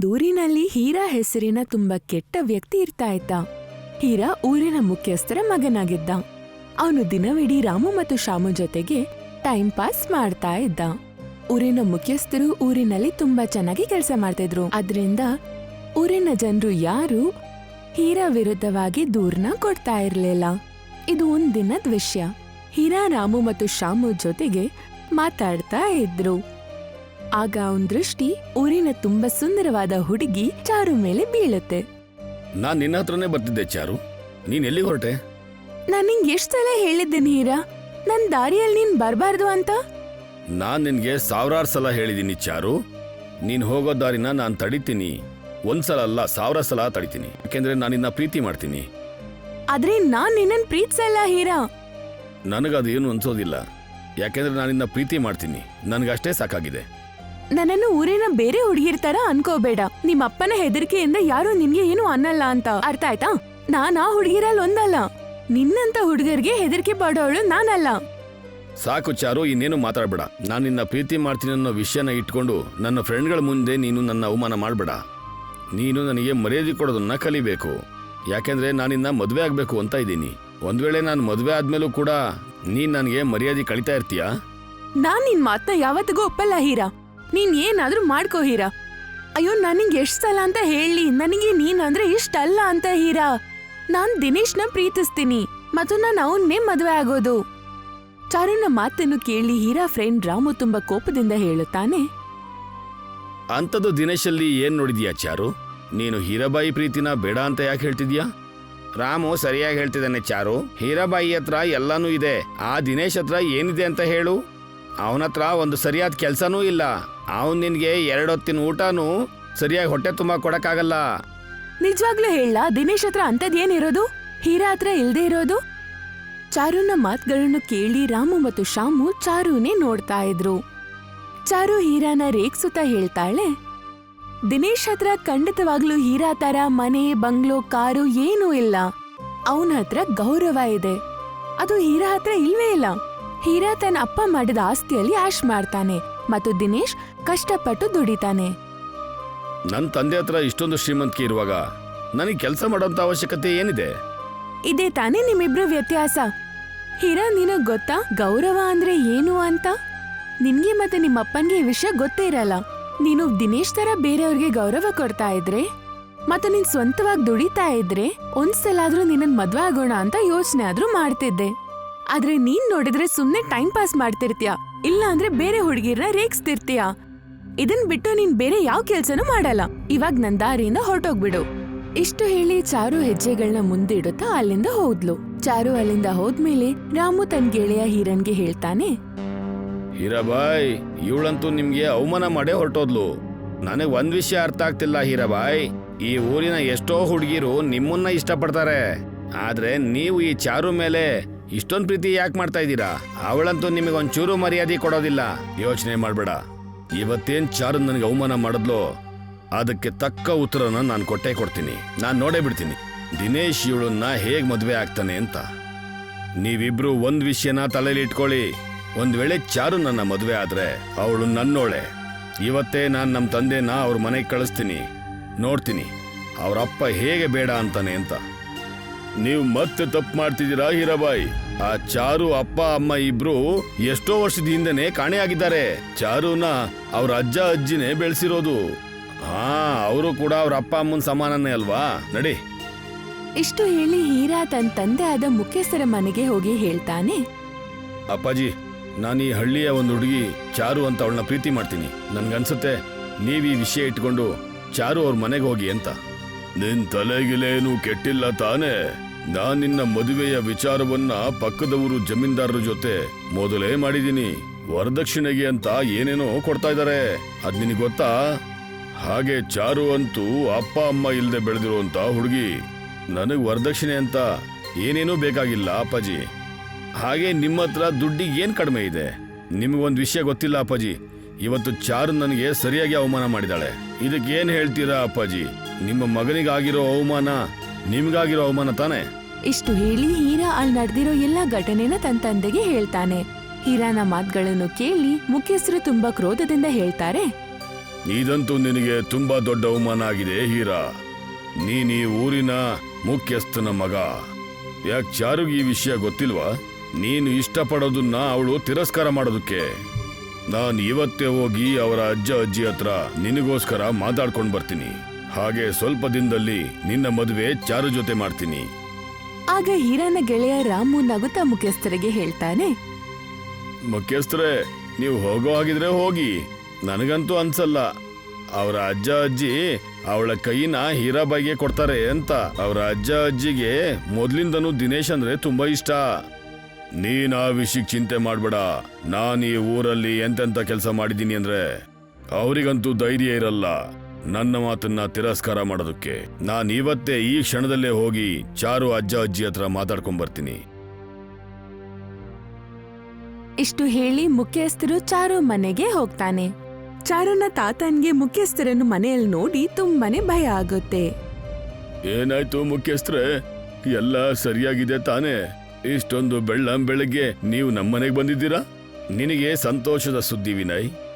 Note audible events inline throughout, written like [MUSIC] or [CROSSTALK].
ಒಂದೂರಿನಲ್ಲಿ ಹೀರಾ ಹೆಸರಿನ ತುಂಬಾ ಕೆಟ್ಟ ವ್ಯಕ್ತಿ ಇರ್ತಾ ಇದ್ದ ಹೀರಾ ಊರಿನ ಮುಖ್ಯಸ್ಥರ ಮಗನಾಗಿದ್ದ. ಅವನು ದಿನವಿಡೀ ರಾಮು ಮತ್ತು ಶ್ಯಾಮು ಜೊತೆಗೆ ಟೈಮ್ ಪಾಸ್ ಮಾಡ್ತಾ ಇದ್ದ. ಊರಿನ ಮುಖ್ಯಸ್ಥರು ಊರಿನಲ್ಲಿ ತುಂಬಾ ಚೆನ್ನಾಗಿ ಕೆಲಸ ಮಾಡ್ತಿದ್ರು. ಅದರಿಂದ ಊರಿನ ಜನರು ಯಾರು ಹೀರಾ ವಿರುದ್ಧವಾಗಿ ದೂರ್ನ ಕೊಡ್ತಾ ಇರ್ಲಿಲ್ಲ. ಇದು ಒಂದಿನದ ವಿಷಯ. ಹೀರಾ, ರಾಮು ಮತ್ತು ಶ್ಯಾಮು ಜೊತೆಗೆ ಮಾತಾಡ್ತಾ ಇದ್ರು. ಆಗ ಅವನ್ ದೃಷ್ಟಿ ಊರಿನ ತುಂಬಾ ಸುಂದರವಾದ ಹುಡುಗಿ ಚಾರು ಮೇಲೆ ಬೀಳುತ್ತೆ. ನಾನ್ ನಿನ್ನ ಹತ್ರನೇ ಬರ್ತಿದ್ದೆ ಚಾರು. ನೀನ್ ಎಲ್ಲಿ ಹೊರಟೆ? ನಾನ್ ನಿಂಗ್ ಎಷ್ಟ್ ಸಲ ಹೇಳಿದ್ದೀನಿ ಹೀರಾ ನನ್ ದಾರಿಯಲ್ಲಿ ನೀನ್ ಬರಬಾರ್ದು ಅಂತ? ನಾನ್ ನಿನ್ಗೆ ಸಾವಿರಾರು ಸಲ ಹೇಳಿದೀನಿ ಚಾರು. ನೀನ್ ಹೋಗೋ ದಾರಿನ ನಾನ್ ತಡಿತೀನಿ. ಒಂದ್ಸಲ ಅಲ್ಲ ಸಾವಿರ ಸಲ ತಡಿತೀನಿ. ಯಾಕೆಂದ್ರೆ ನಾನು ನಿನ್ನ ಪ್ರೀತಿ ಮಾಡ್ತೀನಿ. ಆದ್ರೆ ನಾನ್ ನಿನ್ನನ್ ಪ್ರೀತಿಸಲ್ಲ ಹೀರಾ? ನನಗದು ಏನು ಅನ್ಸೋದಿಲ್ಲ. ಯಾಕೆಂದ್ರೆ ನಾನು ನಿನ್ನ ಪ್ರೀತಿ ಮಾಡ್ತೀನಿ. ನನ್ಗಷ್ಟೇ ಸಾಕಾಗಿದೆ. ನನ್ನನ್ನು ಊರಿನ ಬೇರೆ ಹುಡುಗಿರ್ ತರ ಅನ್ಕೋಬೇಡ. ನಿಮ್ ಅಪ್ಪನ ಹೆದರಿಕೆಯಿಂದ ಯಾರು ನಿನ್ಗೆ ಏನು ಅನ್ನಲ್ಲ ಅಂತ. ಅರ್ಥ ಆಯ್ತಾ? ನಾನ್ ಆ ಹುಡುಗಿರಲ್ಲಿ ಒಂದಲ್ಲ. ನಿನ್ನಂತ ಹುಡುಗರಿಗೆ ಹೆದರಿಕೆ ಪಡೋಳು ನಾನಲ್ಲ. ಸಾಕು ಚಾರು ಇನ್ನೇನು ಮಾತಾಡ್ಬೇಡ. ನಾನು ನಿನ್ನ ಪ್ರೀತಿ ಮಾಡ್ತೀನಿ ಅನ್ನೋ ವಿಷಯನ ಇಟ್ಕೊಂಡು ನನ್ನ ಫ್ರೆಂಡ್ಗಳ ಮುಂದೆ ನೀನು ನನ್ನ ಅವಮಾನ ಮಾಡಬೇಡ. ನೀನು ನನಗೆ ಮರ್ಯಾದೆ ಕೊಡೋದನ್ನ ಕಲಿಬೇಕು. ಯಾಕೆಂದ್ರೆ ನಾನಿನ್ನ ಮದುವೆ ಆಗಬೇಕು ಅಂತ ಇದ್ದೀನಿ. ಒಂದ್ ವೇಳೆ ನಾನು ಮದುವೆ ಆದ್ಮೇಲೂ ಕೂಡ ನೀನ್ ನನಗೆ ಮರ್ಯಾದೆ ಕಳಿತಾ ಇರ್ತೀಯಾ? ನಾನ್ ನಿನ್ ಮಾತ್ನ ಯಾವತ್ತಿಗೂ ಒಪ್ಪಲ್ಲ ಹೀರಾ. ನೀನ್ ಏನಾದ್ರೂ ಮಾಡ್ಕೋ ಹೀರಾ. ಅಯ್ಯೋ ನನಗೆ ಎಷ್ಟ್ ಸಲ ಅಂತ ಹೇಳಿ, ನನಗೆ ನೀನ್ ಅಂದ್ರೆ ಇಷ್ಟ ಅಲ್ಲ ಅಂತ ಹೀರಾ. ನಾನ್ ದಿನೇಶ್ನ ಪ್ರೀತಿಸ್ತೀನಿ, ಮತ್ತು ನಾನು ಅವನ್ನೇ ಮದುವೆ ಆಗೋದು. ಚಾರುನ ಮಾತನ್ನು ಕೇಳಿ ಹೀರಾ ಫ್ರೆಂಡ್ ರಾಮು ತುಂಬಾ ಕೋಪದಿಂದ ಹೇಳುತ್ತಾನೆ, ಅಂಥದ್ದು ದಿನೇಶಲ್ಲಿ ಏನ್ ನೋಡಿದ್ಯಾ ಚಾರು? ನೀನು ಹೀರಾಬಾಯಿ ಪ್ರೀತಿನ ಬೇಡ ಅಂತ ಯಾಕೆ ಹೇಳ್ತಿದ್ಯಾ? ರಾಮು ಸರಿಯಾಗಿ ಹೇಳ್ತಿದ್ದಾನೆ ಚಾರು, ಹೀರಾಬಾಯಿ ಹತ್ರ ಎಲ್ಲಾನು ಇದೆ, ಆ ದಿನೇಶ್ ಹತ್ರ ಏನಿದೆ ಅಂತ ಹೇಳು. ಅವನತ್ರ ಒಂದು ಸರಿಯಾದ ಕೆಲ್ಸನೂ ಇಲ್ಲ. ಅವನ್ ನಿನ್ಗೆ ಎರಡೊತ್ತಿನ ಊಟನೂ ಸರಿಯಾಗಿ ಹೊಟ್ಟೆ ತುಂಬ ಕೊಡಕಾಗಲ್ಲ ನಿಜವಾಗ್ಲೂ ಹೇಳ, ದಿನೇಶ್ ಹತ್ರ ಅಂತದೇನಿರೋದು ಹೀರಾ ಹತ್ರ ಇಲ್ದೇ ಇರೋದು? ಚಾರುನ ಮಾತುಗಳನ್ನು ಕೇಳಿ ರಾಮು ಮತ್ತು ಶಾಮು ಚಾರುನೇ ನೋಡ್ತಾ ಇದ್ರು. ಚಾರು ಹೀರಾನ ರೇಗ್ಸುತ್ತಾ ಹೇಳ್ತಾಳೆ, ದಿನೇಶ್ ಹತ್ರ ಖಂಡಿತವಾಗ್ಲೂ ಹೀರಾ ತರ ಮನೆ, ಬಂಗ್ಲೋ, ಕಾರು ಏನೂ ಇಲ್ಲ. ಅವನ ಹತ್ರ ಗೌರವ ಇದೆ. ಅದು ಹೀರಾ ಹತ್ರ ಇಲ್ವೇ ಇಲ್ಲ. ಹೀರಾ ತನ್ನ ಅಪ್ಪ ಮಾಡಿದ ಆಸ್ತಿಯಲ್ಲಿ ಆಶ್ ಮಾಡ್ತಾನೆ. ಮತ್ತು ದಿನೇಶ್ ಕಷ್ಟಪಟ್ಟು ದುಡಿತಾನೆ. ನನ್ನ ತಂದೆ ಹತ್ರ ಇಷ್ಟೊಂದು ಶ್ರೀಮಂತಿಕೆ ಇರುವಾಗ ನನಗೆ ಕೆಲಸ ಮಾಡೋಂಥ ಅವಶ್ಯಕತೆ ಏನಿದೆ? ಇದೇ ತಾನೇ ನಿಮ್ಮಿಬ್ರ ವ್ಯತ್ಯಾಸ. ಹಿರಾ ನಿನಗ್ ಗೊತ್ತಾ ಗೌರವ ಅಂದ್ರೆ ಏನು ಅಂತ? ನಿನ್ಗೆ ಮತ್ತೆ ನಿಮ್ಮಪ್ಪನ್ಗೆ ಈ ವಿಷಯ ಗೊತ್ತೇ ಇರಲ್ಲ. ನೀನು ದಿನೇಶ್ ತರ ಬೇರೆಯವ್ರಿಗೆ ಗೌರವ ಕೊಡ್ತಾ ಇದ್ರೆ ಮತ್ತೆ ನೀನ್ ಸ್ವಂತವಾಗಿ ದುಡಿತಾ ಇದ್ರೆ ಒಂದ್ಸಲಾದ್ರೂ ನಿನ್ನನ್ ಮದ್ವೆ ಆಗೋಣ ಅಂತ ಯೋಚನೆ ಆದ್ರೂ ಮಾಡ್ತಿದ್ದೆ. ಆದ್ರೆ ನೀನ್ ನೋಡಿದ್ರೆ ಸುಮ್ನೆ ಟೈಮ್ ಪಾಸ್ ಮಾಡ್ತಿರ್ತೀಯ? ಇಲ್ಲ ಅಂದ್ರೆ ಬೇರೆ ಹುಡುಗಿರ್ನ ರೇಗಿಸ್ತಿರ್ತೀಯ? ಇದನ್ ಬಿಟ್ಟು ನೀನ್ ಬೇರೆ ಯಾವ ಕೆಲ್ಸನೂ ಮಾಡಲ್ಲ. ಇವಾಗ ನನ್ ದಾರಿಯಿಂದ ಹೊರಟೋಗ್ಬಿಡು. ಇಷ್ಟು ಹೇಳಿ ಚಾರು ಹೆಜ್ಜೆಗಳನ್ನ ಮುಂದಿಡುತ್ತಾ ಅಲ್ಲಿಂದ ಹೋದ್ಲು. ಚಾರು ಅಲ್ಲಿಂದ ಹೋದ್ಮೇಲೆ ರಾಮು ತನ್ ಗೆಳೆಯ ಹೀರನ್ಗೆ ಹೇಳ್ತಾನೆ ಹೀರಾಬಾಯ್ ಇವಳಂತೂ ನಿಮ್ಗೆ ಅವಮಾನ ಮಾಡೇ ಹೊರಟೋದ್ಲು. ನನಗೆ ಒಂದ್ ವಿಷಯ ಅರ್ಥ ಆಗ್ತಿಲ್ಲ ಹೀರಾಬಾಯ್ ಈ ಊರಿನ ಎಷ್ಟೋ ಹುಡುಗಿರು ನಿಮ್ಮನ್ನ ಇಷ್ಟಪಡ್ತಾರೆ. ಆದ್ರೆ ನೀವು ಈ ಚಾರು ಮೇಲೆ ಇಷ್ಟೊಂದು ಪ್ರೀತಿ ಯಾಕೆ ಮಾಡ್ತಾ ಇದ್ದೀರಾ? ಅವಳಂತೂ ನಿಮಗೆ ಒಂಚೂರು ಮರ್ಯಾದೆ ಕೊಡೋದಿಲ್ಲ. ಯೋಚನೆ ಮಾಡಬೇಡ. ಇವತ್ತೇನ್ ಚಾರು ನನಗೆ ಅವಮಾನ ಮಾಡಿದ್ಲು, ಅದಕ್ಕೆ ತಕ್ಕ ಉತ್ತರನ ನಾನು ಕೊಟ್ಟೆ ಕೊಡ್ತೀನಿ. ನಾನು ನೋಡೇ ಬಿಡ್ತೀನಿ. ದಿನೇಶ್ ಇವಳನ್ನ ಹೇಗೆ ಮದುವೆ ಆಗ್ತಾನೆ ಅಂತ. ನೀವಿಬ್ರು ಒಂದ್ ವಿಷಯನ ತಲೆಯಲ್ಲಿ ಇಟ್ಕೊಳ್ಳಿ. ಒಂದ್ ವೇಳೆ ಚಾರು ನನ್ನ ಮದುವೆ ಆದ್ರೆ ಅವಳು ನನ್ನೋಳೆ. ಇವತ್ತೇ ನಾನು ನಮ್ಮ ತಂದೆನ ಅವ್ರ ಮನೆಗೆ ಕಳಿಸ್ತೀನಿ. ನೋಡ್ತೀನಿ. ಅವರಪ್ಪ ಹೇಗೆ ಬೇಡ ಅಂತಾನೆ ಅಂತ. ನೀವು ಮತ್ತೆ ತಪ್ಪು ಮಾಡ್ತಿದ್ದೀರಾ ಹೀರಾಬಾಯಿ? ಆ ಚಾರು ಅಪ್ಪ ಅಮ್ಮ ಇಬ್ರು ಎಷ್ಟೋ ವರ್ಷದ ಹಿಂದೆನೆ ಕಾಣೆಯಾಗಿದ್ದಾರೆ. ಚಾರುನ ಅವ್ರ ಅಜ್ಜ ಅಜ್ಜಿನೇ ಬೆಳೆಸಿರೋದು. ಹಾ ಅವರು ಕೂಡ ಅವ್ರ ಅಪ್ಪ ಅಮ್ಮನ ಸಮಾನನೇ ಅಲ್ವಾ? ನಡಿ. ಇಷ್ಟು ಹೇಳಿ ಹೀರಾ ತನ್ನ ತಂದೆ ಆದ ಮುಖ್ಯಸ್ಥರ ಮನೆಗೆ ಹೋಗಿ ಹೇಳ್ತಾನೆ. ಅಪ್ಪಾಜಿ ನಾನು ಈ ಹಳ್ಳಿಯ ಒಂದು ಹುಡುಗಿ ಚಾರು ಅಂತ ಅವಳನ್ನ ಪ್ರೀತಿ ಮಾಡ್ತೀನಿ. ನನ್ಗನ್ಸುತ್ತೆ ನೀವು ಈ ವಿಷಯ ಇಟ್ಕೊಂಡು ಚಾರು ಅವ್ರ ಮನೆಗೆ ಹೋಗಿ ಅಂತ. ನಿನ್ ತಲೆಗಿಲೇನು ಕೆಟ್ಟಿಲ್ಲ ತಾನೇ? ನಾನ್ ನಿನ್ನ ಮದುವೆಯ ವಿಚಾರವನ್ನ ಪಕ್ಕದವರು ಜಮೀನ್ದಾರರ ಜೊತೆ ಮೊದಲೇ ಮಾಡಿದೀನಿ. ವರದಕ್ಷಿಣೆಗೆ ಅಂತ ಏನೇನೋ ಕೊಡ್ತಾ ಇದಾರೆ. ಅದ್ ನಿನಗೆ ಗೊತ್ತಾ? ಹಾಗೆ ಚಾರು ಅಂತೂ ಅಪ್ಪ, ಅಮ್ಮ ಇಲ್ಲದೆ ಬೆಳೆದಿರುವಂತ ಹುಡುಗಿ. ನನಗ್ ವರದಕ್ಷಿಣೆ ಅಂತ ಏನೇನೂ ಬೇಕಾಗಿಲ್ಲ ಅಪ್ಪಾಜಿ. ಹಾಗೆ ನಿಮ್ಮ ಹತ್ರ ದುಡ್ಡಿಗೆ ಕಡಿಮೆ ಇದೆ? ನಿಮಗೊಂದು ವಿಷಯ ಗೊತ್ತಿಲ್ಲ ಅಪ್ಪಾಜಿ. ಇವತ್ತು ಚಾರು ನನಗೆ ಸರಿಯಾಗಿ ಅವಮಾನ ಮಾಡಿದಾಳೆ. ಇದಕ್ಕೇನ್ ಹೇಳ್ತೀರಾ ಅಪ್ಪಾಜಿ? ನಿಮ್ಮ ಮಗನಿಗಾಗಿರೋ ಅವಮಾನ ನಿಮ್ಗಾಗಿರೋ ಅವಮಾನ ತಾನೇ? ಇಷ್ಟು ಹೇಳಿ ಹೀರಾ ಅಲ್ಲಿ ನಡೆದಿರೋ ಎಲ್ಲಾ ಘಟನೆನ ತನ್ನ ತಂದೆಗೆ ಹೇಳ್ತಾನೆ. ಹೀರಾನ ಮಾತುಗಳನ್ನು ಕೇಳಿ ಮುಖ್ಯಸ್ಥರು ತುಂಬಾ ಕ್ರೋಧದಿಂದ ಹೇಳ್ತಾರೆ. ಇದಂತೂ ನಿನಗೆ ತುಂಬಾ ದೊಡ್ಡ ಅವಮಾನ ಆಗಿದೆ ಹೀರಾ. ನೀನ್ ಈ ಊರಿನ ಮುಖ್ಯಸ್ಥನ ಮಗ. ಯಾಕೆ ಚಾರುಗೆ ಈ ವಿಷಯ ಗೊತ್ತಿಲ್ವಾ? ನೀನು ಇಷ್ಟಪಡೋದನ್ನ ಅವಳು ತಿರಸ್ಕಾರ ಮಾಡೋದಕ್ಕೆ. ನಾನು ಇವತ್ತೇ ಹೋಗಿ ಅವರ ಅಜ್ಜ ಅಜ್ಜಿ ಹತ್ರ ನಿನಗೋಸ್ಕರ ಮಾತಾಡ್ಕೊಂಡು ಬರ್ತೀನಿ. ಹಾಗೆ ಸ್ವಲ್ಪ ದಿನದಲ್ಲಿ ನಿನ್ನ ಮದುವೆ ಚಾರು ಜೊತೆ ಮಾಡ್ತೀನಿ. ಆಗ ಹೀರಾನ ಗೆಳೆಯ ರಾಮು ನಗುತ್ತಾ ಮುಖ್ಯಸ್ಥರಿಗೆ ಹೇಳ್ತಾನೆ, ಮುಖ್ಯಸ್ಥರೇ, ನೀವು ಹೋಗೋ ಹಾಗಿದ್ರೆ ಹೋಗಿ. ನನಗಂತೂ ಅನ್ಸಲ್ಲ. ಅವರ ಅಜ್ಜ ಅಜ್ಜಿ ಅವಳ ಕೈನ ಹೀರಾಬಾಯಿಗೆ ಕೊಡ್ತಾರೆ ಅಂತ. ಅವರ ಅಜ್ಜ ಅಜ್ಜಿಗೆ ಮೊದ್ಲಿಂದನೂ ದಿನೇಶ್ ಅಂದ್ರೆ ತುಂಬಾ ಇಷ್ಟ. ನೀನ್ ಆ ವಿಷಯಕ್ಕೆ ಚಿಂತೆ ಮಾಡ್ಬೇಡ. ನಾನು ಈ ಊರಲ್ಲಿ ಎಂತೆಂತ ಕೆಲಸ ಮಾಡಿದ್ದೀನಿ ಅಂದ್ರೆ, ಅವರಿಗಂತೂ ಧೈರ್ಯ ಇರಲ್ಲ. ನನ್ನ ಮಾತನ್ನ ತಿರಸ್ಕಾರ ಮಾಡೋದಕ್ಕೆ ನಾನು ಇವತ್ತೇ ಈ ಕ್ಷಣದಲ್ಲೇ ಹೋಗಿ ಚಾರು ಅಜ್ಜ ಅಜ್ಜಿ ಹತ್ರ ಮಾತಾಡ್ಕೊಂಡ್ ಬರ್ತೀನಿ ಇಷ್ಟು ಹೇಳಿ ಮುಖ್ಯಸ್ಥರು ಚಾರು ಮನೆಗೆ ಹೋಗ್ತಾನೆ. ಚಾರುನ ತಾತನ್ಗೆ ಮುಖ್ಯಸ್ಥರನ್ನು ಮನೆಯಲ್ಲಿ ನೋಡಿ ತುಂಬಾನೇ ಭಯ ಆಗುತ್ತೆ. ಏನಾಯ್ತು ಮುಖ್ಯಸ್ಥರೇ? ಎಲ್ಲ ಸರಿಯಾಗಿದೆ ತಾನೇ? ಇಷ್ಟೊಂದು ಬೆಳ್ಳಂ ಬೆಳಗ್ಗೆ ನೀವು ನಮ್ಮನೆಗೆ ಬಂದಿದ್ದೀರಾ? ನಿನಗೆ ಸಂತೋಷದ ಸುದ್ದಿ ವಿನಯ್.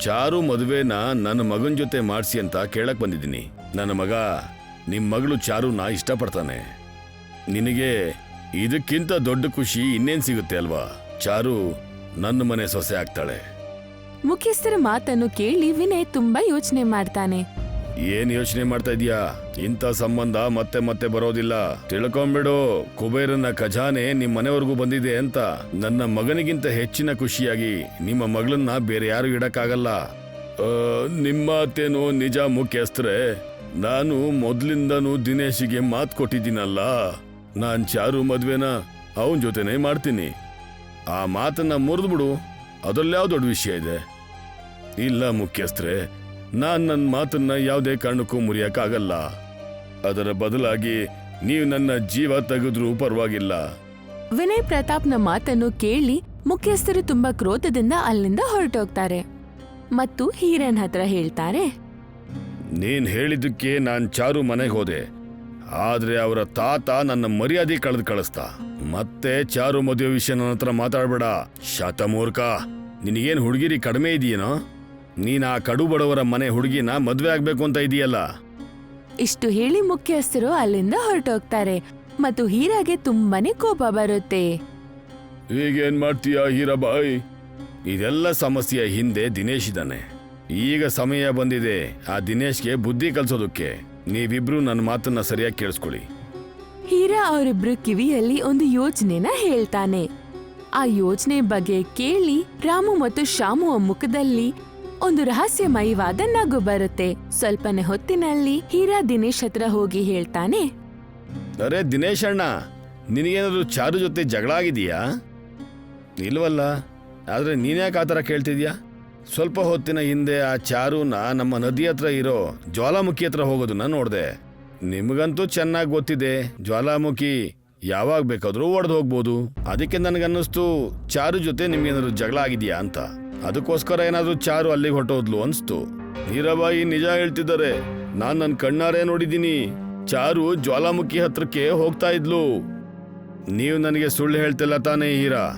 ಚಾರು ಮದುವೆನ ನನ್ನ ಮಗನ ಜೊತೆ ಮಾಡಿಸಿ ಅಂತ ಕೇಳಕ್ ಬಂದಿದ್ದೀನಿ. ನನ್ನ ಮಗ, ನಿಮ್ ಮಗಳು ಚಾರುನ ಇಷ್ಟಪಡ್ತಾನೆ. ನಿನಗೆ ಇದಕ್ಕಿಂತ ದೊಡ್ಡ ಖುಷಿ ಇನ್ನೇನ್ ಸಿಗುತ್ತೆ ಅಲ್ವಾ? ಚಾರು ನನ್ನ ಮನೆ ಸೊಸೆ ಆಗ್ತಾಳೆ. ಮುಖ್ಯಸ್ಥರ ಮಾತನ್ನು ಕೇಳಿ ವಿನಯ್ ತುಂಬಾ ಯೋಚನೆ ಮಾಡ್ತಾನೆ. ಏನ್ ಯೋಚನೆ ಮಾಡ್ತಾ ಇದೀಯಾ ಇಂಥ ಸಂಬಂಧ ಮತ್ತೆ ಮತ್ತೆ ಬರೋದಿಲ್ಲ. ತಿಳ್ಕೊಂಬಿಡು ಕುಬೇರನ ಖಜಾನೆ ನಿಮ್ ಮನೆವರೆಗೂ ಬಂದಿದೆ ಅಂತ. ನನ್ನ ಮಗನಿಗಿಂತ ಹೆಚ್ಚಿನ ಖುಷಿಯಾಗಿ ನಿಮ್ಮ ಮಗಳನ್ನ ಬೇರೆ ಯಾರು ಇಡಕ್ಕಾಗಲ್ಲ. ನಿಮ್ಮ ಅತ್ತೇನು ನಿಜ ಮುಖ್ಯಸ್ಥರೇ, ನಾನು ಮೊದ್ಲಿಂದನೂ ದಿನೇಶಿಗೆ ಮಾತು ಕೊಟ್ಟಿದ್ದೀನಲ್ಲ. ನಾನ್ ಚಾರು ಮದ್ವೆನ ಅವನ್ ಜೊತೆನೆ ಮಾಡ್ತೀನಿ. ಆ ಮಾತನ್ನ ಮುರಿದ್ಬಿಡು. ಅದ್ರಲ್ಲಿ ಯಾವ ದೊಡ್ಡ ವಿಷಯ ಇದೆ? ಇಲ್ಲ ಮುಖ್ಯಸ್ಥರೇ ನಾನ್ ನನ್ನ ಮಾತನ್ನ ಯಾವುದೇ ಕಾರಣಕ್ಕೂ ಮುರಿಯಕ್ಕಾಗಲ್ಲ. ಅದರ ಬದಲಾಗಿ ನೀವು ನನ್ನ ಜೀವ ತೆಗೆದ್ರೂ ಪರವಾಗಿಲ್ಲ. ವಿನಯ್ ಪ್ರತಾಪ್ನ ಮಾತನ್ನು ಕೇಳಿ ಮುಖ್ಯಸ್ಥರು ತುಂಬಾ ಕ್ರೋಧದಿಂದ ಅಲ್ಲಿಂದ ಹೊರಟೋಗ್ತಾರೆ. ಮತ್ತು ಹೀರನ್ ಹತ್ರ ಹೇಳ್ತಾರೆ ನೀನ್ ಹೇಳಿದ್ದಕ್ಕೆ ನಾನ್ ಚಾರು ಮನೆಗೆ ಹೋದೆ. ಆದ್ರೆ ಅವರ ತಾತ ನನ್ನ ಮರ್ಯಾದೆ ಕಳೆದು ಕಳಿಸ್ತಾ. ಮತ್ತೆ ಚಾರು ಮದುವೆ ವಿಷಯ ನನ್ನ ಹತ್ರ ಮಾತಾಡ್ಬೇಡ. ಶತಮೂರ್ಖ! ನಿನಗೇನು ಹುಡುಗಿರಿ ಕಡಿಮೆ ಇದೆಯೇನೋ? ನೀನ್ ಆ ಕಡು ಬಡವರ ಮನೆ ಹುಡುಗಿನ ಮದ್ವೆ ಆಗ್ಬೇಕು ಅಂತ ಇದೆಯಲ್ಲ? ಇಷ್ಟು ಹೇಳಿ ಮುಖ್ಯಸ್ಥರು ಅಲ್ಲಿಂದ ಹೊರಟೋಗ್ತಾರೆ ಮತ್ತು ಹೀರಾಗೆ ತುಂಬಾನೇ ಕೋಪ ಬರುತ್ತೆ. ಈಗೇನ್ ಮಾಡ್ತೀಯ ಹೀರಾಬಾಯ್? ಇದೆಲ್ಲ ಸಮಸ್ಯೆಯ ಹಿಂದೆ ದಿನೇಶ್ ಇದ್ದಾನೆ. ಈಗ ಸಮಯ ಬಂದಿದೆ ಆ ದಿನೇಶ್ಗೆ ಬುದ್ಧಿ ಕಲ್ಸೋದಕ್ಕೆ. ನೀವಿಬ್ರು ನನ್ನ ಮಾತನ್ನ ಸರಿಯಾಗಿ ಕೇಳಿಸ್ಕೊಳ್ಳಿ. ಹೀರಾ ಅವರಿಬ್ರು ಕಿವಿಯಲ್ಲಿ ಒಂದು ಯೋಚನೆನ ಹೇಳ್ತಾನೆ. ಆ ಯೋಚನೆ ಬಗ್ಗೆ ಕೇಳಿ ರಾಮು ಮತ್ತು ಶಾಮುವ ಮುಖದಲ್ಲಿ ಒಂದು ರಹಸ್ಯಮಯವಾದ ನಗು ಬರುತ್ತೆ. ಸ್ವಲ್ಪನೇ ಹೊತ್ತಿನಲ್ಲಿ ಹೀರಾ ದಿನೇಶ್ ಹತ್ರ ಹೋಗಿ ಹೇಳ್ತಾನೆ, ಅರೆ ದಿನೇಶ್ ಅಣ್ಣ, ನಿನಗೇನಾದ್ರೂ ಚಾರು ಜೊತೆ ಜಗಳ ಆಗಿದೆಯಾ? ಇಲ್ವಲ್ಲ, ಆದ್ರೆ ನೀನ್ಯಾಕೆ ಆ ಥರ ಕೇಳ್ತಿದ್ಯಾ? ಸ್ವಲ್ಪ ಹೊತ್ತಿನ ಹಿಂದೆ ಆ ಚಾರುನ ನಮ್ಮ ನದಿ ಹತ್ರ ಇರೋ ಜ್ವಾಲಾಮುಖಿ ಹತ್ರ ಹೋಗೋದನ್ನ ನೋಡ್ದೆ. ನಿಮಗಂತೂ ಚೆನ್ನಾಗಿ ಗೊತ್ತಿದೆ, ಜ್ವಾಲಾಮುಖಿ ಯಾವಾಗ ಬೇಕಾದರೂ ಒಡೆದು ಹೋಗ್ಬೋದು. ಅದಕ್ಕೆ ನನಗನ್ನಿಸ್ತು ಚಾರು ಜೊತೆ ನಿಮ್ಗೇನಾದ್ರು ಜಗಳ ಆಗಿದೆಯಾ ಅಂತ. ಅದಕ್ಕೋಸ್ಕರ ಏನಾದ್ರೂ ಚಾರು ಅಲ್ಲಿಗೆ ಹೊಟ್ಟೋದ್ಲು ಅನ್ಸ್ತು. ಹೀರಾಬಾಯಿ ನಿಜ ಹೇಳ್ತಿದ್ದಾರೆ, ನಾನ್ ನನ್ನ ಕಣ್ಣಾರೆ ನೋಡಿದ್ದೀನಿ. ಚಾರು ಜ್ವಾಲಾಮುಖಿ ಹತ್ರಕ್ಕೆ ಹೋಗ್ತಾ ಇದ್ಲು. ನೀವು ನನಗೆ ಸುಳ್ಳು ಹೇಳ್ತಿಲ್ಲ ತಾನೇ ಹೀರಾ.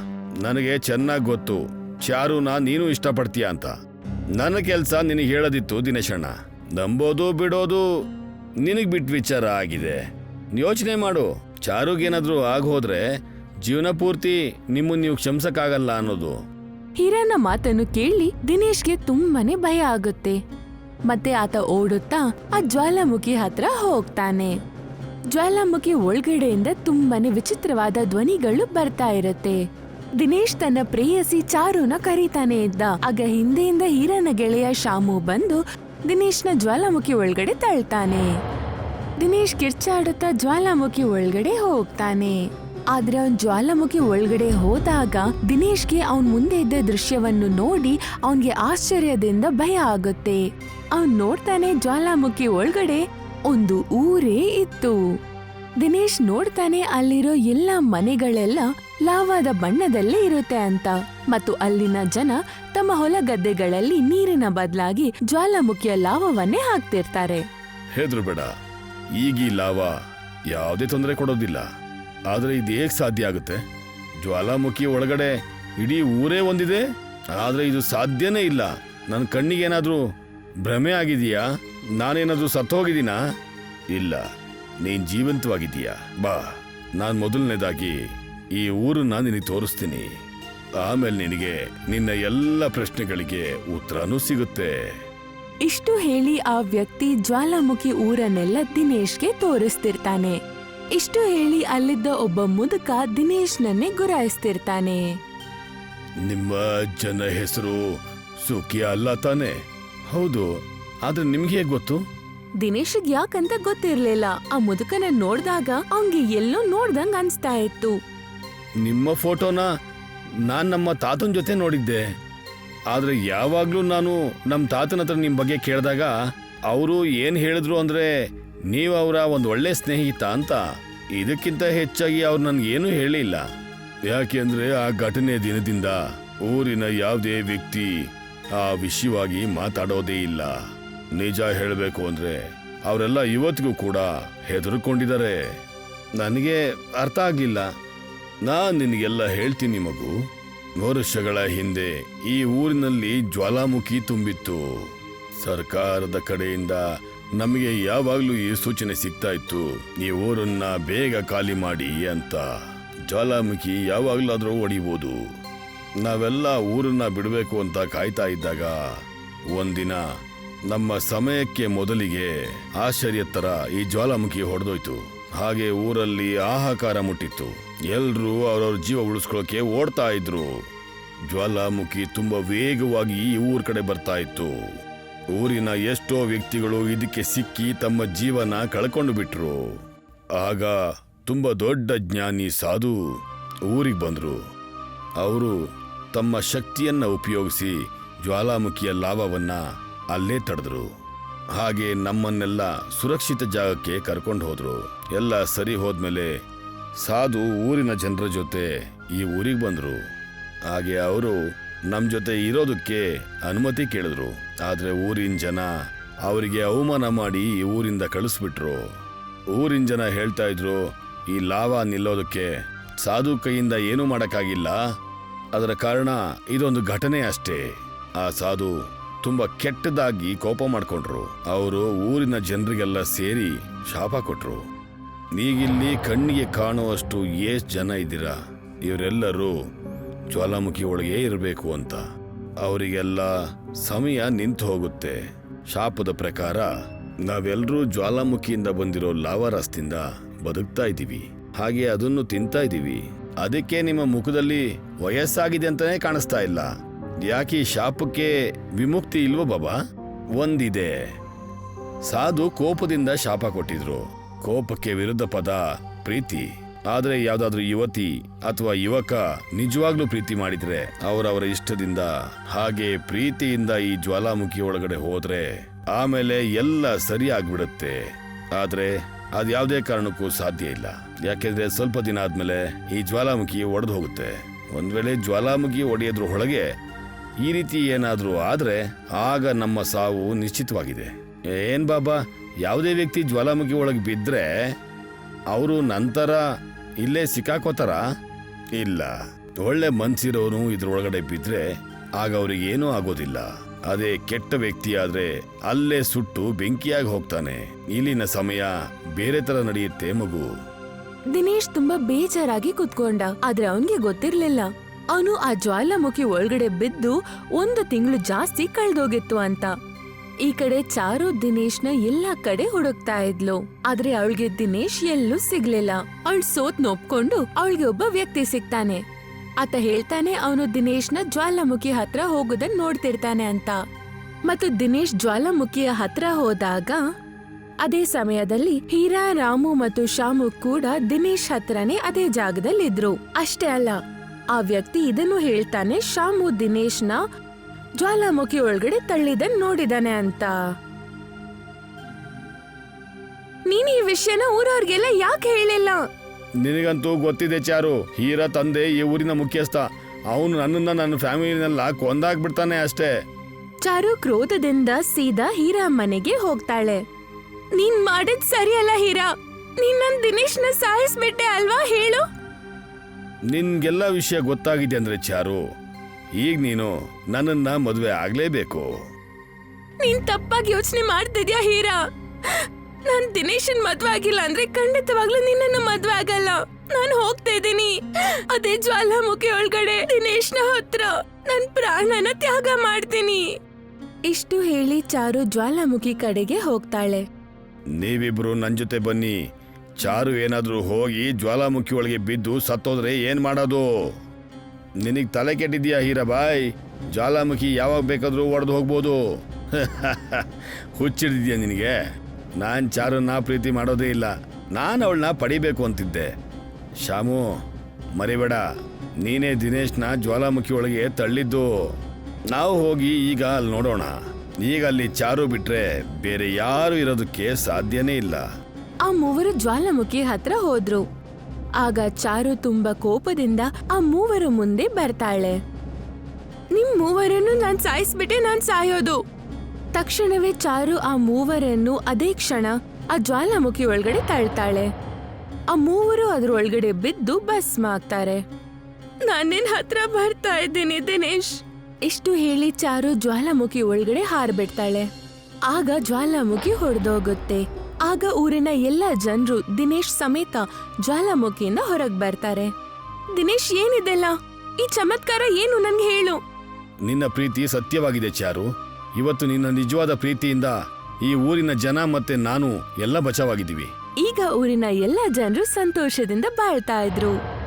ನನಗೆ ಚೆನ್ನಾಗಿ ಗೊತ್ತು. ಚಾರುನ ನೀನು ಇಷ್ಟಪಡ್ತೀಯ ಅಂತ. ನನ್ನ ಕೆಲಸ ನಿನಗೆ ಹೇಳೋದಿತ್ತು ದಿನೇಶಣ್ಣ. ನಂಬೋದು ಬಿಡೋದು ನಿನಗೆ ಬಿಟ್ಟು ವಿಚಾರ ಆಗಿದೆ. ಯೋಚನೆ ಮಾಡು. ಚಾರುಗೇನಾದರೂ ಆಗೋದ್ರೆ ಜೀವನ ಪೂರ್ತಿ ನಿಮ್ಮನ್ನು ನೀವು ಕ್ಷಮಿಸಕ್ಕಾಗಲ್ಲ ಅನ್ನೋದು. ಹೀರಾನ ಮಾತನ್ನು ಕೇಳಿ ದಿನೇಶ್ಗೆ ತುಂಬಾನೇ ಭಯ ಆಗುತ್ತೆ. ಮತ್ತೆ ಆತ ಓಡುತ್ತಾ ಆ ಜ್ವಾಲಾಮುಖಿ ಹತ್ರ ಹೋಗ್ತಾನೆ. ಜ್ವಾಲಾಮುಖಿ ಒಳಗಡೆಯಿಂದ ತುಂಬಾನೇ ವಿಚಿತ್ರವಾದ ಧ್ವನಿಗಳು ಬರ್ತಾ ಇರುತ್ತೆ. ದಿನೇಶ್ ತನ್ನ ಪ್ರೇಯಸಿ ಚಾರುನ ಕರೀತಾನೆ ಇದ್ದ. ಆಗ ಹಿಂದೆಯಿಂದ ಹೀರನ ಗೆಳೆಯ ಶಾಮು ಬಂದು ದಿನೇಶ್ನ ಜ್ವಾಲಾಮುಖಿ ಒಳಗಡೆ ತಳ್ತಾನೆ. ದಿನೇಶ್ ಕಿರ್ಚಾಡುತ್ತಾ ಜ್ವಾಲಾಮುಖಿ ಒಳಗಡೆ ಹೋಗ್ತಾನೆ. ಆದ್ರೆ ಅವನ್ ಜ್ವಾಲಾಮುಖಿ ಒಳಗಡೆ ಹೋದಾಗ ದಿನೇಶ್ಗೆ ಅವನ್ ಮುಂದೆ ಇದ್ದ ದೃಶ್ಯವನ್ನು ನೋಡಿ ಅವನ್ಗೆ ಆಶ್ಚರ್ಯದಿಂದ ಭಯ ಆಗುತ್ತೆ. ಅವನ್ ನೋಡ್ತಾನೆ ಜ್ವಾಲಾಮುಖಿ ಒಳಗಡೆ ಒಂದು ಊರೇ ಇತ್ತು. ದಿನೇಶ್ ನೋಡ್ತಾನೆ ಅಲ್ಲಿರೋ ಎಲ್ಲ ಮನೆಗಳೆಲ್ಲ ಲಾವಾದ ಬಣ್ಣದಲ್ಲೇ ಇರುತ್ತೆ ಅಂತ. ಮತ್ತು ಅಲ್ಲಿನ ಜನ ತಮ್ಮ ಹೊಲ ಗದ್ದೆಗಳಲ್ಲಿ ನೀರಿನ ಬದಲಾಗಿ ಜ್ವಾಲಾಮುಖಿಯ ಲಾವವನ್ನೇ ಹಾಕ್ತಿರ್ತಾರೆ. ಹೆದ್ರು ಬೇಡ ಈಗ ಈ ಲಾವ ಯಾವುದೇ ತೊಂದರೆ ಕೊಡೋದಿಲ್ಲ. ಆದರೆ ಇದು ಹೇಗೆ ಸಾಧ್ಯ ಆಗುತ್ತೆ? ಜ್ವಾಲಾಮುಖಿ ಒಳಗಡೆ ಇಡೀ ಊರೇ ಒಂದಿದೆ? ಆದರೆ ಇದು ಸಾಧ್ಯನೇ ಇಲ್ಲ. ನನ್ನ ಕಣ್ಣಿಗೇನಾದರೂ ಭ್ರಮೆ ಆಗಿದೆಯಾ? ನಾನೇನಾದರೂ ಸತ್ತೋಗಿದ್ದೀನಾ ಇಲ್ಲ. ನೀನು ಜೀವಂತವಾಗಿದ್ದೀಯಾ? ಬಾ. ನಾನು ಮೊದಲನೇದಾಗಿ ಈ ಊರನ್ನ ನಿನಗೆ ತೋರಿಸ್ತೀನಿ. ಆಮೇಲೆ ನಿನಗೆ ನಿನ್ನ ಎಲ್ಲ ಪ್ರಶ್ನೆಗಳಿಗೆ ಉತ್ತರನೂ ಸಿಗುತ್ತೆ. ಇಷ್ಟು ಹೇಳಿ ಆ ವ್ಯಕ್ತಿ ಜ್ವಾಲಾಮುಖಿ ಊರನ್ನೆಲ್ಲ ದಿನೇಶ್ಗೆ ತೋರಿಸ್ತಿರ್ತಾನೆ. ಇಷ್ಟು ಹೇಳಿ ಅಲ್ಲಿದ್ದ ಒಬ್ಬ ಮುದುಕ ದಿನೇಶ್ನನ್ನೇ ಗುರಾಯಿಸ್ತಿರ್ತಾನೆ. ನಿಮ್ಮ ಜನ ಹೆಸರು ಸುಖಿಯ ಅಲ್ಲ ತಾನೆ? ಹೌದು ಆದ್ರೆ ನಿಮ್ಗೆ ಹೇಗೆ ಗೊತ್ತು? ದಿನೇಶ್ಗ್ ಯಾಕಂತ ಗೊತ್ತಿರ್ಲಿಲ್ಲ. ಆ ಮುದುಕನ ನೋಡ್ದಾಗ ಅವ್ನ್ಗೆ ಎಲ್ಲೋ ನೋಡ್ದಂಗ್ ಅನ್ಸ್ತಾ ಇತ್ತು. ನಿಮ್ಮ ಫೋಟೋನ ನಾನು ನಮ್ಮ ತಾತನ ಜೊತೆ ನೋಡಿದ್ದೆ. ಆದ್ರೆ ಯಾವಾಗ್ಲೂ ನಾನು ನಮ್ಮ ತಾತನ ಹತ್ರ ನಿಮ್ಮ ಬಗ್ಗೆ ಕೇಳಿದಾಗ ಅವರು ಏನು ಹೇಳಿದ್ರು ಅಂದ್ರೆ ನೀವು ಅವರ ಒಂದು ಒಳ್ಳೆ ಸ್ನೇಹಿತ ಅಂತ ಇದಕ್ಕಿಂತ ಹೆಚ್ಚಾಗಿ ಅವ್ರು ನನ್ಗೇನು ಹೇಳಿಲ್ಲ. ಯಾಕೆಂದ್ರೆ ಆ ಘಟನೆ ದಿನದಿಂದ ಊರಿನ ಯಾವುದೇ ವ್ಯಕ್ತಿ ಆ ವಿಷಯವಾಗಿ ಮಾತಾಡೋದೇ ಇಲ್ಲ. ನಿಜ ಹೇಳಬೇಕು ಅಂದ್ರೆ ಅವರೆಲ್ಲ ಇವತ್ತಿಗೂ ಕೂಡ ಹೆದರ್ಕೊಂಡಿದ್ದಾರೆ. ನನಗೆ ಅರ್ಥ ಆಗಿಲ್ಲ ನಾನು ನಿನಗೆಲ್ಲ ಹೇಳ್ತೀನಿ ಮಗು. ವರ್ಷಗಳ ಹಿಂದೆ ಈ ಊರಿನಲ್ಲಿ ಜ್ವಾಲಾಮುಖಿ ತುಂಬಿತ್ತು. ಸರ್ಕಾರದ ಕಡೆಯಿಂದ ನಮಗೆ ಯಾವಾಗಲೂ ಈ ಸೂಚನೆ ಸಿಗ್ತಾ ಇತ್ತು ಈ ಊರನ್ನ ಬೇಗ ಖಾಲಿ ಮಾಡಿ ಅಂತ. ಜ್ವಾಲಾಮುಖಿ ಯಾವಾಗಲಾದರೂ ಹೊಡಿಬೋದು. ನಾವೆಲ್ಲ ಊರನ್ನ ಬಿಡಬೇಕು ಅಂತ ಕಾಯ್ತಾ ಇದ್ದಾಗ, ಒಂದಿನ ನಮ್ಮ ಸಮಯಕ್ಕೆ ಮೊದಲಿಗೆ ಆಶ್ಚರ್ಯ ಥರ ಈ ಜ್ವಾಲಾಮುಖಿ ಹೊಡೆದೋಯ್ತು. ಹಾಗೆ ಊರಲ್ಲಿ ಆಹಾಕಾರ ಮುಟ್ಟಿತ್ತು. ಎಲ್ಲರೂ ಅವರವ್ರ ಜೀವ ಉಳಿಸ್ಕೊಳ್ಳೋಕೆ ಓಡ್ತಾ ಇದ್ರು. ಜ್ವಾಲಾಮುಖಿ ತುಂಬಾ ವೇಗವಾಗಿ ಈ ಊರ್ ಕಡೆ ಬರ್ತಾ ಇತ್ತು. ಊರಿನ ಎಷ್ಟೋ ವ್ಯಕ್ತಿಗಳು ಇದಕ್ಕೆ ಸಿಕ್ಕಿ ತಮ್ಮ ಜೀವನ ಕಳ್ಕೊಂಡು ಬಿಟ್ರು. ಆಗ ತುಂಬ ದೊಡ್ಡ ಜ್ಞಾನಿ ಸಾಧು ಊರಿಗೆ ಬಂದ್ರು. ಅವರು ತಮ್ಮ ಶಕ್ತಿಯನ್ನ ಉಪಯೋಗಿಸಿ ಜ್ವಾಲಾಮುಖಿಯ ಲಾಭವನ್ನು ಅಲ್ಲೇ ತಡೆದ್ರು. ಹಾಗೆ ನಮ್ಮನ್ನೆಲ್ಲ ಸುರಕ್ಷಿತ ಜಾಗಕ್ಕೆ ಕರ್ಕೊಂಡು ಹೋದರು. ಎಲ್ಲ ಸರಿ ಹೋದ್ಮೇಲೆ ಸಾಧು ಊರಿನ ಜನರ ಜೊತೆ ಈ ಊರಿಗೆ ಬಂದ್ರು. ಹಾಗೆ ಅವರು ನಮ್ಮ ಜೊತೆ ಇರೋದಕ್ಕೆ ಅನುಮತಿ ಕೇಳಿದ್ರು. ಆದರೆ ಊರಿನ ಜನ ಅವರಿಗೆ ಅವಮಾನ ಮಾಡಿ ಊರಿಂದ ಕಳಿಸ್ಬಿಟ್ರು. ಊರಿನ ಜನ ಹೇಳ್ತಾ ಇದ್ರು, ಈ ಲಾವ ನಿಲ್ಲೋದಕ್ಕೆ ಸಾಧು ಕೈಯಿಂದ ಏನೂ ಮಾಡೋಕ್ಕಾಗಿಲ್ಲ. ಅದರ ಕಾರಣ ಇದೊಂದು ಘಟನೆ ಅಷ್ಟೇ. ಆ ಸಾಧು ತುಂಬ ಕೆಟ್ಟದಾಗಿ ಕೋಪ ಮಾಡಿಕೊಂಡ್ರು. ಅವರು ಊರಿನ ಜನರಿಗೆಲ್ಲ ಸೇರಿ ಶಾಪ ಕೊಟ್ರು. ನೀಗಿಲ್ಲಿ ಕಣ್ಣಿಗೆ ಕಾಣುವಷ್ಟು ಎಷ್ಟು ಜನ ಇದ್ದೀರಾ? ಇವರೆಲ್ಲರೂ ಜ್ವಾಲಾಮುಖಿ ಒಳಗೆ ಇರಬೇಕು ಅಂತ. ಅವರಿಗೆಲ್ಲ ಸಮಯ ನಿಂತು ಹೋಗುತ್ತೆ. ಶಾಪದ ಪ್ರಕಾರ ನಾವೆಲ್ಲರೂ ಜ್ವಾಲಾಮುಖಿಯಿಂದ ಬಂದಿರೋ ಲಾವಾರಸ್ತಿಂದ ಬದುಕ್ತಾ ಇದ್ದೀವಿ. ಹಾಗೆ ಅದನ್ನು ತಿಂತಾ ಇದ್ದೀವಿ. ಅದಕ್ಕೆ ನಿಮ್ಮ ಮುಖದಲ್ಲಿ ವಯಸ್ಸಾಗಿದೆ ಅಂತಾನೆ ಕಾಣಿಸ್ತಾ ಇಲ್ಲ. ಯಾಕೆ ಶಾಪಕ್ಕೆ ವಿಮುಕ್ತಿ ಇಲ್ವೋ ಬಾಬಾ? ಒಂದಿದೆ. ಸಾಧು ಕೋಪದಿಂದ ಶಾಪ ಕೊಟ್ಟಿದ್ರು. ಕೋಪಕ್ಕೆ ವಿರುದ್ಧ ಪದ ಪ್ರೀತಿ. ಆದ್ರೆ ಯಾವುದಾದ್ರೂ ಯುವತಿ ಅಥವಾ ಯುವಕ ನಿಜವಾಗ್ಲೂ ಪ್ರೀತಿ ಮಾಡಿದ್ರೆ ಅವರವರ ಇಷ್ಟದಿಂದ ಹಾಗೆ ಪ್ರೀತಿಯಿಂದ ಈ ಜ್ವಾಲಾಮುಖಿ ಒಳಗಡೆ ಹೋದ್ರೆ ಆಮೇಲೆ ಎಲ್ಲ ಸರಿ ಆಗ್ಬಿಡುತ್ತೆ. ಆದ್ರೆ ಅದ್ಯಾವುದೇ ಕಾರಣಕ್ಕೂ ಸಾಧ್ಯ ಇಲ್ಲ. ಯಾಕೆಂದ್ರೆ ಸ್ವಲ್ಪ ದಿನ ಆದ್ಮೇಲೆ ಈ ಜ್ವಾಲಾಮುಖಿ ಒಡೆದು ಹೋಗುತ್ತೆ. ಒಂದ್ ವೇಳೆ ಜ್ವಾಲಾಮುಖಿ ಒಡೆಯೋದ್ರ ಒಳಗೆ ಈ ರೀತಿ ಏನಾದ್ರೂ ಆದ್ರೆ ಆಗ ನಮ್ಮ ಸಾವು ನಿಶ್ಚಿತವಾಗಿದೆ. ಏನ್ ಬಾಬಾ, ಯಾವುದೇ ವ್ಯಕ್ತಿ ಜ್ವಾಲಾಮುಖಿ ಒಳಗೆ ಬಿದ್ರೆ ಅವರು ನಂತರ ಇಲ್ಲೇ ಸಿಕ್ಕಾಕೋತಾರ? ಇಲ್ಲ. ಒಳ್ಳೆ ಮನ್ಸಿರೋನು ಇದ್ರೊಳಗಡೆ ಬಿದ್ರೆ ಆಗ ಅವ್ರಿಗೆ ಏನೂ ಆಗೋದಿಲ್ಲ. ಅದೇ ಕೆಟ್ಟ ವ್ಯಕ್ತಿ ಆದ್ರೆ ಅಲ್ಲೇ ಸುಟ್ಟು ಬೆಂಕಿಯಾಗಿ ಹೋಗ್ತಾನೆ. ಇಲ್ಲಿನ ಸಮಯ ಬೇರೆ ತರ ನಡೆಯುತ್ತೆ ಮಗು. ದಿನೇಶ್ ತುಂಬಾ ಬೇಜಾರಾಗಿ ಕುತ್ಕೊಂಡ. ಆದ್ರೆ ಅವನ್ಗೆ ಗೊತ್ತಿರ್ಲಿಲ್ಲ. ಅವನು ಆ ಜ್ವಾಲಾಮುಖಿ ಒಳಗಡೆ ಬಿದ್ದು ಒಂದು ತಿಂಗಳು ಜಾಸ್ತಿ ಕಳೆದೋಗಿತ್ತು ಅಂತ. ಈ ಕಡೆ ಚಾರು ದಿನೇಶ್ನ ಎಲ್ಲಾ ಕಡೆ ಹುಡುಕ್ತಾ ಇದ್ಲು. ಆದ್ರೆ ಅವಳಿಗೆ ದಿನೇಶ್ ಎಲ್ಲೂ ಸಿಗ್ಲಿಲ್ಲ. ಅವಳು ಸೋತ್ ನೋಪ್ಕೊಂಡು ಅವಳಿಗೆ ಒಬ್ಬ ವ್ಯಕ್ತಿ ಸಿಗ್ತಾನೆ. ಆತ ಹೇಳ್ತಾನೆ ಅವನು ದಿನೇಶ್ನ ಜ್ವಾಲಾಮುಖಿ ಹತ್ರ ಹೋಗೋದನ್ನ ನೋಡ್ತಿರ್ತಾನೆ ಅಂತ. ಮತ್ತು ದಿನೇಶ್ ಜ್ವಾಲಾಮುಖಿಯ ಹತ್ರ ಹೋದಾಗ ಅದೇ ಸಮಯದಲ್ಲಿ ಹೀರಾ, ರಾಮು ಮತ್ತು ಶಾಮು ಕೂಡ ದಿನೇಶ್ ಹತ್ರನೇ ಅದೇ ಜಾಗದಲ್ಲಿದ್ರು. ಅಷ್ಟೇ ಅಲ್ಲ, ಆ ವ್ಯಕ್ತಿ ಇದನ್ನು ಹೇಳ್ತಾನೆ, ಶಾಮು ದಿನೇಶ್ನ ಜ್ವಾಲಾಮುಖಿ ಒಳಗಡೆ ತಳ್ಳಿದ ನೋಡಿದಾನೆ ಅಂತ. ನೀನ್ ಈ ವಿಷಯನ ಊರವ್ರಿಗೆಲ್ಲ ಯಾಕೆ ಹೇಳಿಲ್ಲ? ನಿನಗಂತೂ ಗೊತ್ತಿದೆ ಚಾರು ಹೀರಾ ತಂದೆ ಈ ಊರಿನ ಮುಖ್ಯಸ್ಥ. ಅವನು ನನ್ನನ್ನ ನನ್ನ ಫ್ಯಾಮಿಲಿನೆಲ್ಲ ಕೊಂದಾಗ್ಬಿಡ್ತಾನೆ ಅಷ್ಟೇ. ಚಾರು ಕ್ರೋಧದಿಂದ ಸೀದಾ ಹೀರಾ ಮನೆಗೆ ಹೋಗ್ತಾಳೆ. ನೀನ್ ಮಾಡಿದ್ ಸರಿಯಲ್ಲ ಹೀರಾ ನೀನ್ ನನ್ ದಿನೇಶ್ನ ಸಾಯಿಸ್ಬಿಟ್ಟೆ ಅಲ್ವಾ ಹೇಳು? ನಿನ್ಗೆಲ್ಲ ವಿಷಯ ಗೊತ್ತಾಗಿದೆ ಅಂದ್ರೆ ಚಾರು ಈಗ ನೀನು ನನ್ನನ್ನ ಮದುವೆ ಆಗ್ಲೇಬೇಕು. ನೀನ್ ತಪ್ಪಾಗಿ ಯೋಚನೆ ಮಾಡ್ತಿದ್ಯಾ ಹೀರಾ? ನಾನ್ ದಿನೇಶನ್ ಮದ್ವೆ ಆಗಿಲ್ಲ ಅಂದ್ರೆ ಖಂಡಿತವಾಗ್ಲೂ ನಿನ್ನನ್ನ ಮದ್ವೆ ಆಗಲ್ಲ. ನಾನ್ ಹೋಗ್ತಾ ಇದ್ದೀನಿ. ಅದೇ ಜ್ವಾಲಾಮುಖಿ ಒಳಗಡೆ ದಿನೇಶ್ನ ಹತ್ರ ನನ್ ಪ್ರಾಣನ ತ್ಯಾಗ ಮಾಡ್ತೀನಿ. ಇಷ್ಟು ಹೇಳಿ ಚಾರು ಜ್ವಾಲಾಮುಖಿ ಕಡೆಗೆ ಹೋಗ್ತಾಳೆ. ನೀವಿಬ್ರು ನನ್ನ ಜೊತೆ ಬನ್ನಿ. ಚಾರು ಏನಾದ್ರೂ ಹೋಗಿ ಜ್ವಾಲಾಮುಖಿ ಒಳಗೆ ಬಿದ್ದು ಸತ್ತೋದ್ರೆ ಏನ್ ಮಾಡೋದು? ನಿನಗೆ ತಲೆ ಕೆಟ್ಟಿದ್ಯಾ ಹೀರಾಬಾಯ್ ಜ್ವಾಲಾಮುಖಿ ಯಾವಾಗ ಬೇಕಾದರೂ ಒಡೆದು ಹೋಗ್ಬೋದು. [LAUGHS] ಹುಚ್ಚಿಡಿದ್ಯಾ ನಿನಗೆ? ನಾನು ಚಾರನ್ನ ಪ್ರೀತಿ ಮಾಡೋದೇ ಇಲ್ಲ. ನಾನು ಅವಳನ್ನ ಪಡಿಬೇಕು ಅಂತಿದ್ದೆ. ಶಾಮು, ಮರಿಬೇಡ. ನೀನೇ ದಿನೇಶ್ನ ಜ್ವಾಲಾಮುಖಿ ಒಳಗೆ ತಳ್ಳಿದ್ದು. ನಾವು ಹೋಗಿ ಈಗ ಅಲ್ಲಿ ನೋಡೋಣ. ಈಗ ಅಲ್ಲಿ ಚಾರು ಬಿಟ್ರೆ ಬೇರೆ ಯಾರು ಇರೋದಕ್ಕೆ ಸಾಧ್ಯನೇ ಇಲ್ಲ. ಆ ಮೂವರು ಜ್ವಾಲಾಮುಖಿ ಹತ್ರ ಹೋದ್ರು. ಆಗ ಚಾರು ತುಂಬಾ ಕೋಪದಿಂದ ಆ ಮೂವರ ಮುಂದೆ ಬರ್ತಾಳೆ. ನಿಮ್ ಮೂವರನ್ನು ನಾನ್ ಸಾಯಿಸ್ಬಿಟ್ಟೆ ನಾನ್ ಸಾಯೋದು. ತಕ್ಷಣವೇ ಚಾರು ಆ ಮೂವರನ್ನು ಅದೇ ಕ್ಷಣ ಆ ಜ್ವಾಲಾಮುಖಿ ಒಳಗಡೆ ತಳ್ತಾಳೆ. ಆ ಮೂವರು ಅದ್ರ ಒಳಗಡೆ ಬಿದ್ದು ಭಸ್ಮ ಆಗ್ತಾರೆ. ನಾನಿನ್ ನಿನ್ ಹತ್ರ ಬರ್ತಾ ಇದ್ದೀನಿ ದಿನೇಶ್? ಇಷ್ಟು ಹೇಳಿ ಚಾರು ಜ್ವಾಲಾಮುಖಿ ಒಳಗಡೆ ಹಾರ್ಬಿಡ್ತಾಳೆ. ಆಗ ಜ್ವಾಲಾಮುಖಿ ಹೊಡೆದೋಗುತ್ತೆ. ಆಗ ಊರಿನ ಎಲ್ಲ ಜನರು ದಿನೇಶ್ ಸಮೇತ ಜ್ವಾಲಾಮುಖಿಯಿಂದ ಹೊರಗ್ ಬರ್ತಾರೆ. ದಿನೇಶ್ ಏನಿದೆಲ್ಲ? ಈ ಚಮತ್ಕಾರ ಏನು ನನ್ಗೆ ಹೇಳು. ನಿನ್ನ ಪ್ರೀತಿ ಸತ್ಯವಾಗಿದೆ ಚಾರು. ಇವತ್ತು ನಿನ್ನ ನಿಜವಾದ ಪ್ರೀತಿಯಿಂದ ಈ ಊರಿನ ಜನ ಮತ್ತೆ ನಾನು ಎಲ್ಲ ಬಚಾವಾಗಿದ್ದೀವಿ. ಈಗ ಊರಿನ ಎಲ್ಲ ಜನರು ಸಂತೋಷದಿಂದ ಬಾಳ್ತಾ ಇದ್ರು.